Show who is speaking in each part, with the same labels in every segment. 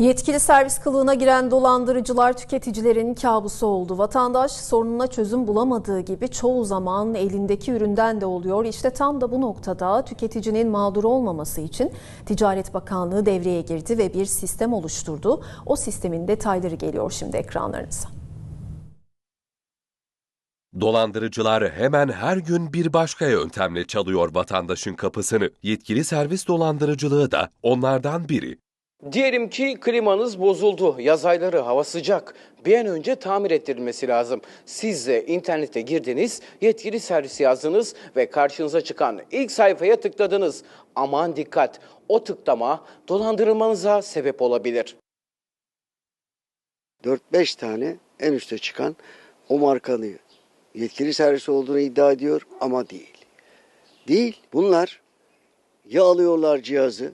Speaker 1: Yetkili servis kılığına giren dolandırıcılar tüketicilerin kabusu oldu. Vatandaş sorununa çözüm bulamadığı gibi çoğu zaman elindeki üründen de oluyor. İşte tam da bu noktada tüketicinin mağdur olmaması için Ticaret Bakanlığı devreye girdi ve bir sistem oluşturdu. O sistemin detayları geliyor şimdi ekranlarınıza.
Speaker 2: Dolandırıcılar hemen her gün bir başka yöntemle çalıyor vatandaşın kapısını. Yetkili servis dolandırıcılığı da onlardan biri.
Speaker 3: Diyelim ki klimanız bozuldu. Yaz ayları hava sıcak. Bir an önce tamir ettirilmesi lazım. Siz de internete girdiniz, yetkili servis yazdınız ve karşınıza çıkan ilk sayfaya tıkladınız. Aman dikkat, o tıklama dolandırılmanıza sebep olabilir.
Speaker 4: 4-5 tane en üste çıkan o markanın yetkili servis olduğunu iddia ediyor ama değil. Değil. Bunlar ya alıyorlar cihazı,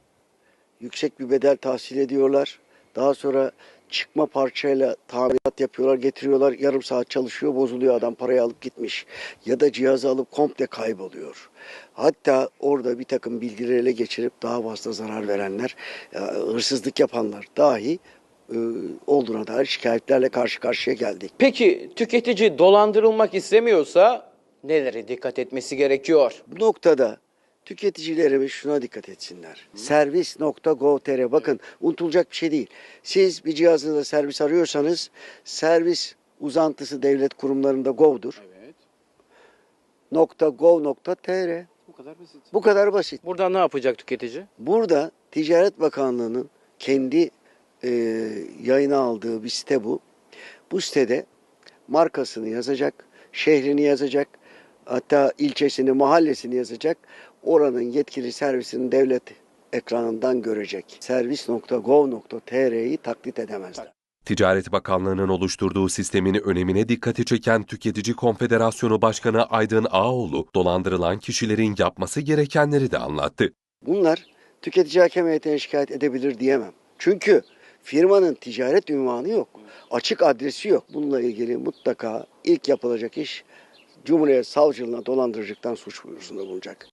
Speaker 4: yüksek bir bedel tahsil ediyorlar. Daha sonra çıkma parçayla tamirat yapıyorlar, getiriyorlar. Yarım saat çalışıyor, bozuluyor adam parayı alıp gitmiş. Ya da cihazı alıp komple kayboluyor. Hatta orada bir takım bilgileri ele geçirip daha fazla zarar verenler, e, hırsızlık yapanlar dahi e, olduğuna dair şikayetlerle karşı karşıya geldik.
Speaker 3: Peki tüketici dolandırılmak istemiyorsa nelere dikkat etmesi gerekiyor?
Speaker 4: Bu noktada tüketicilerimiz şuna dikkat etsinler. Servis.gov.tr bakın unutulacak bir şey değil. Siz bir cihazınızda servis arıyorsanız servis uzantısı devlet kurumlarında gov'dur.
Speaker 3: Evet.
Speaker 4: .gov.tr
Speaker 3: Bu kadar basit.
Speaker 4: bu kadar basit.
Speaker 3: Burada ne yapacak tüketici?
Speaker 4: Burada Ticaret Bakanlığı'nın kendi e, yayına aldığı bir site bu. Bu sitede markasını yazacak, şehrini yazacak, hatta ilçesini, mahallesini yazacak. Oranın yetkili servisini devlet ekranından görecek. Servis.gov.tr'yi taklit edemezler.
Speaker 2: Ticaret Bakanlığı'nın oluşturduğu sistemin önemine dikkati çeken Tüketici Konfederasyonu Başkanı Aydın Ağoğlu, dolandırılan kişilerin yapması gerekenleri de anlattı.
Speaker 4: Bunlar tüketici hakem heyetine şikayet edebilir diyemem. Çünkü firmanın ticaret ünvanı yok. Açık adresi yok. Bununla ilgili mutlaka ilk yapılacak iş Cumhuriyet Savcılığına dolandırıcılıktan suç buyurusunda bulunacak.